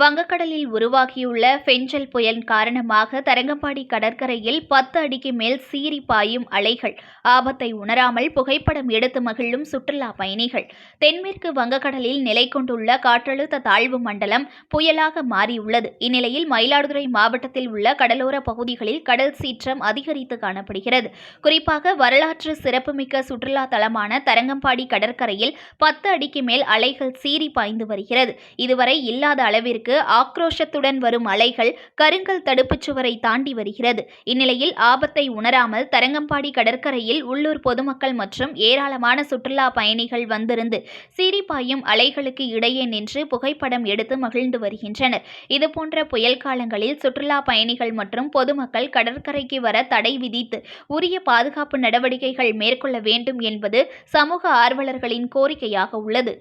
வங்கக்கடலில் உருவாகியுள்ள பெஞ்சல் புயல் காரணமாக தரங்கம்பாடி கடற்கரையில் பத்து அடிக்கு மேல் சீறி பாயும் அலைகள் ஆபத்தை உணராமல் புகைப்படம் எடுத்து மகிழும் சுற்றுலா பயணிகள். தென்மேற்கு வங்கக்கடலில் நிலை கொண்டுள்ள காற்றழுத்த தாழ்வு மண்டலம் புயலாக மாறியுள்ளது. இந்நிலையில் மயிலாடுதுறை மாவட்டத்தில் உள்ள கடலோர பகுதிகளில் கடல் சீற்றம் அதிகரித்து காணப்படுகிறது. குறிப்பாக வரலாற்று சிறப்புமிக்க சுற்றுலா தலமான தரங்கம்பாடி கடற்கரையில் பத்து அடிக்கு மேல் அலைகள் சீறி பாய்ந்து வருகிறது. இதுவரை இல்லாத அளவிற்கு ஆக்ரோஷத்துடன் வரும் அலைகள் கருங்கல் தடுப்புச் சுவரை தாண்டி வருகிறது. இந்நிலையில் ஆபத்தை உணராமல் தரங்கம்பாடி கடற்கரையில் உள்ளூர் பொதுமக்கள் மற்றும் ஏராளமான சுற்றுலா பயணிகள் வந்திருந்து சீரிப்பாயும் அலைகளுக்கு இடையே நின்று புகைப்படம் எடுத்து மகிழ்ந்து வருகின்றனர். இதுபோன்ற புயல் காலங்களில் சுற்றுலா பயணிகள் மற்றும் பொதுமக்கள் கடற்கரைக்கு வர தடை விதித்து உரிய பாதுகாப்பு நடவடிக்கைகள் மேற்கொள்ள வேண்டும் என்பது சமூக ஆர்வலர்களின் கோரிக்கையாக உள்ளது.